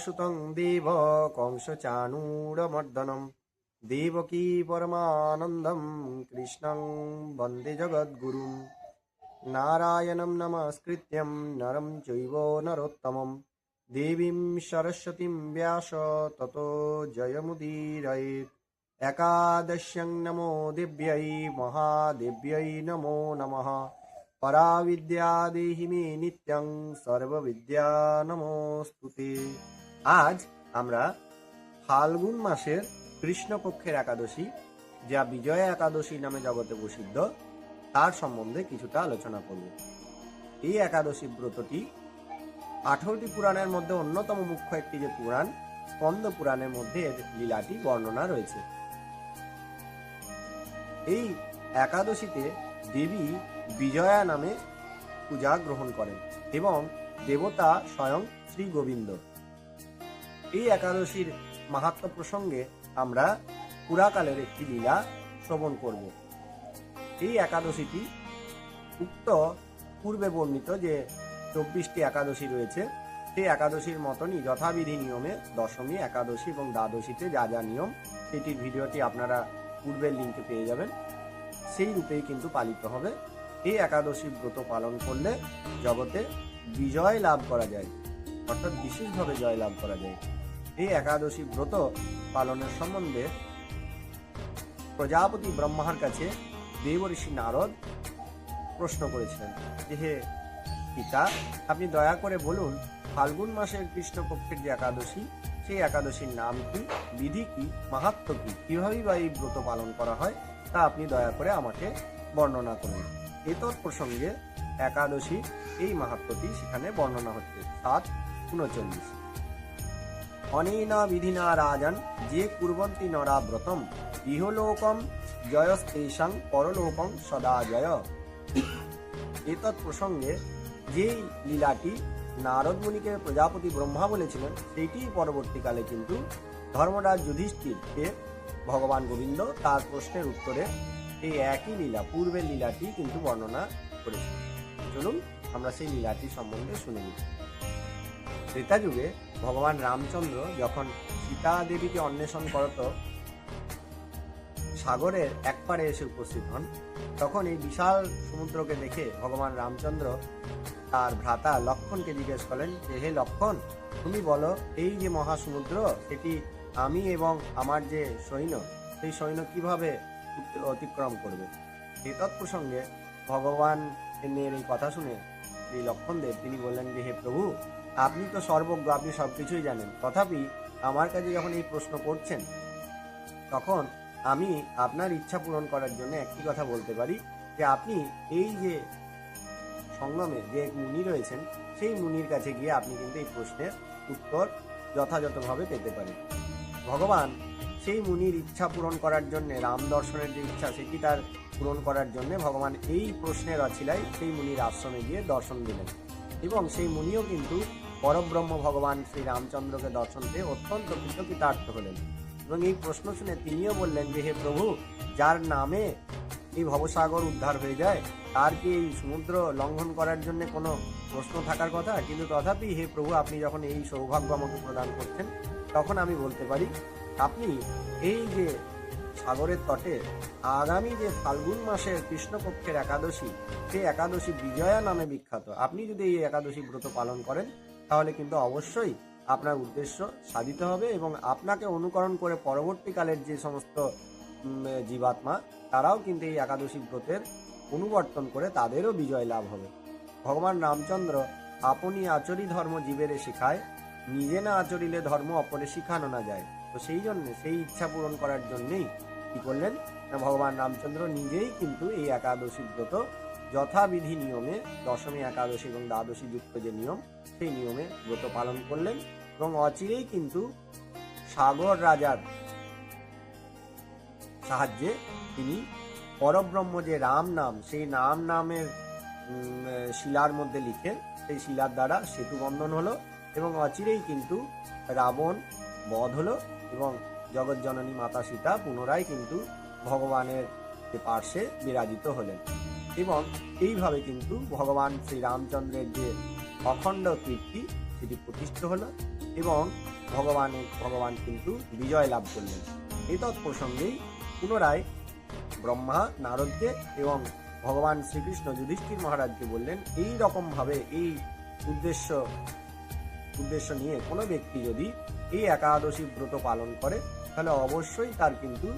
সুতং দেব কংস চাণূরমর্দনম দেবকী পরমানন্দম কৃষ্ণং বন্দে জগদ্গুরুম নারায়ণং নমস্কৃত্যং নরম চৈব নরোত্তমম দেবীং সরস্বতীং ব্যাস ততো জয়মুদীরয়েৎ একাদশ্যং নমো দেব্यै মহাদেব্यै নমো নমঃ পরাবিদ্যা দেহি মে নিত্যং সর্ববিদ্যা নমস্তুতে আজ আমরা ফাল্গুন মাসের কৃষ্ণপক্ষের একাদশী যা বিজয়া একাদশী নামে জগতে প্রসিদ্ধ তার সম্বন্ধে কিছুটা আলোচনা করব এই একাদশী ব্রতটি আঠারোটি পুরাণের মধ্যে অন্যতম মুখ্য একটি যে পুরাণ, স্কন্দ পুরাণের মধ্যে এর লীলাটি বর্ণনা রয়েছে। এই একাদশীতে দেবী বিজয়া নামে পূজা গ্রহণ করেন এবং দেবতা স্বয়ং শ্রী গোবিন্দ। এই একাদশীর মাহাত্ম প্রসঙ্গে আমরা পুরাকালের একটি লীলা শ্রবণ করব। এই একাদশীটি উক্ত পূর্বে বর্ণিত যে চব্বিশটি একাদশী রয়েছে, সেই একাদশীর মতনই যথাবিধি নিয়মে দশমী, একাদশী এবং দ্বাদশীতে যা যা নিয়ম, সেটির ভিডিওটি আপনারা পূর্বের লিঙ্কে পেয়ে যাবেন। সেই রূপেই কিন্তু পালিত হবে। এই একাদশী ব্রত পালন করলে জগতে বিজয় লাভ করা যায়। অর্থাৎ বিশেষভাবে জয় লাভ করা যায়। এই একাদশী ব্রত পালনের সম্বন্ধে প্রজাপতি ব্রহ্মার কাছে দেবঋষি নারদ প্রশ্ন করেছিলেন, যে হে পিতা, আপনি দয়া করে বলুন, ফাল্গুন মাসের কৃষ্ণপক্ষের যে একাদশী, সেই একাদশীর নাম কি, বিধি কি মাহাত্ম কি কিভাবেই বা এই ব্রত পালন করা হয়, তা আপনি দয়া করে আমাকে বর্ণনা করুন। এতৎ প্রসঙ্গে একাদশী এই মাহাত্মটি সেখানে বর্ণনা হচ্ছে। সাত উনচল্লিশ। অনেনা বিধিনা রাজন, যে কুর্বন্তি নরা ব্রতম ইহলোকম জয়স্তেষাং পরলোকম সদা জয়। এতৎ প্রসঙ্গে যেই লীলাটি নারদ মুনিকে প্রজাপতি ব্রহ্মা বলেছিলেন, সেইটি পরবর্তীকালে কিন্তু ধর্মরাজ যুধিষ্ঠিরকে ভগবান গোবিন্দ তার প্রশ্নের উত্তরে এই একই লীলা, পূর্বের লীলাটি কিন্তু বর্ণনা করেছে। চলুন আমরা সেই লীলাটি সম্বন্ধে শুনে নিই। ত্রেতা যুগে ভগবান রামচন্দ্র যখন সীতা দেবীকে অন্বেষণ করত, সাগরের এক পারে এসে উপস্থিত হন, তখন এই বিশাল সমুদ্রকে দেখে ভগবান রামচন্দ্র তার ভ্রাতা লক্ষণকে জিজ্ঞেস করেন যে হে লক্ষণ, তুমি বলো, এই যে মহাসমুদ্র, সেটি আমি এবং আমার যে সৈন্য, সেই সৈন্য কীভাবে অতিক্রম করবে। তৎপ্রসঙ্গে ভগবান এর এই কথা শুনে এই লক্ষণদেব তিনি বললেন যে, হে প্রভু, আপনি তো সর্বজ্ঞ, আপনি সব কিছুই জানেন। তথাপি আমার কাছে যখন এই প্রশ্ন করছেন, তখন আমি আপনার ইচ্ছা পূরণ করার জন্য একটি কথা বলতে পারি যে, আপনি এই যে সঙ্গমে যে এক মুনি রয়েছেন, সেই মুনির কাছে গিয়ে আপনি কিন্তু এই প্রশ্নের উত্তর যথাযথভাবে পেতে পারেন। ভগবান সেই মুনির ইচ্ছা পূরণ করার জন্যে, রাম দর্শনের যে ইচ্ছা, সেটি তার পূরণ করার জন্যে ভগবান এই প্রশ্নের অছিলায় সেই মুনির আশ্রমে গিয়ে দর্শন দিলেন। এবং সেই মুনিও কিন্তু পরব্রহ্ম ভগবান শ্রী রামচন্দ্রকে দর্শন পেয়ে অত্যন্ত কৃতকৃতার্থ হলেন। এবং এই প্রশ্ন শুনে তিনিও বললেন যে, হে প্রভু, যার নামে এই ভবসাগর উদ্ধার হয়ে যায়, তার কি এই সমুদ্র লঙ্ঘন করার জন্য কোনো প্রশ্ন থাকার কথা? কিন্তু তথাপি, হে প্রভু, আপনি যখন এই সৌভাগ্য আমাকে প্রদান করছেন, তখন আমি বলতে পারি আপনি এই যে সাগরের তটে আগামী যে ফাল্গুন মাসের কৃষ্ণপক্ষের একাদশী, সেই একাদশী বিজয়া নামে বিখ্যাত। আপনি যদি এই একাদশী ব্রত পালন করেন, তাহলে কিন্তু অবশ্যই আপনার উদ্দেশ্য সাধিত হবে এবং আপনাকে অনুকরণ করে পরবর্তীকালের যে সমস্ত জীবাত্মা, তারাও কিন্তু এই একাদশী ব্রতের অনুবর্তন করে তাদেরও বিজয় লাভ হবে। ভগবান রামচন্দ্র আপনি আচরি ধর্ম জীবেরে শেখায়, নিজে না আচরিলে ধর্ম অপরে শিখানো না যায়। তো সেই জন্য, সেই ইচ্ছা পূরণ করার জন্যেই কি করলেন? না, ভগবান রামচন্দ্র নিজেই কিন্তু এই একাদশী ব্রত যথাবিধি নিয়মে, দশমী একাদশী এবং দ্বাদশী যুক্ত যে নিয়ম, সেই নিয়মে ব্রত পালন করলেন এবং অচিরেই কিন্তু সাগর রাজার সাহায্যে তিনি পরব্রহ্ম যে রাম নাম, সেই রাম নামের শিলার মধ্যে লিখে, সেই শিলার দ্বারা সেতু বন্ধন হলো এবং অচিরেই কিন্তু রাবণ বধ হলো। এবং জগৎজননী মাতা সীতা পুনরায় কিন্তু ভগবানের পার্শ্বে বিরাজিত হলেন। এবং এইভাবে কিন্তু ভগবান শ্রীরামচন্দ্রের যে অখণ্ড কীর্তি, সেটি প্রতিষ্ঠিত হলো এবং ভগবানের ভগবান কিন্তু বিজয় লাভ করলেন। এই তৎপ্রসঙ্গেই পুনরায় ব্রহ্মা, নারদকে এবং ভগবান শ্রীকৃষ্ণ যুধিষ্ঠির মহারাজকে বললেন এই রকমভাবে এই উদ্দেশ্য উদ্দেশ্য নিয়ে কোনো ব্যক্তি যদি এই একাদশী ব্রত পালন করে, তাহলে অবশ্যই তার কিন্তু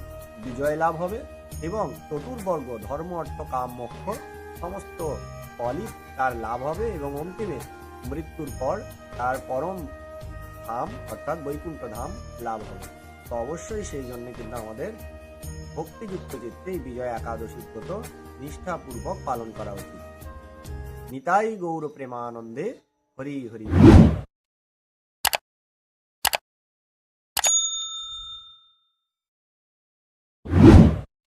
বিজয় লাভ হবে এবং চতুর্বর্গ ধর্ম, অর্থ, কাম, মোক্ষ সমস্ত ফলই তার লাভ হবে এবং অন্তিমে মৃত্যুর পর তার পরম ধাম, অর্থাৎ বৈকুণ্ঠ ধাম লাভ হবে। তো অবশ্যই সেই জন্য কিন্তু আমাদের ভক্তিযুক্ত এই বিজয় একাদশী ব্রত নিষ্ঠাপূর্বক পালন করা উচিত। নিতাই গৌর প্রেমানন্দে হরি হরি।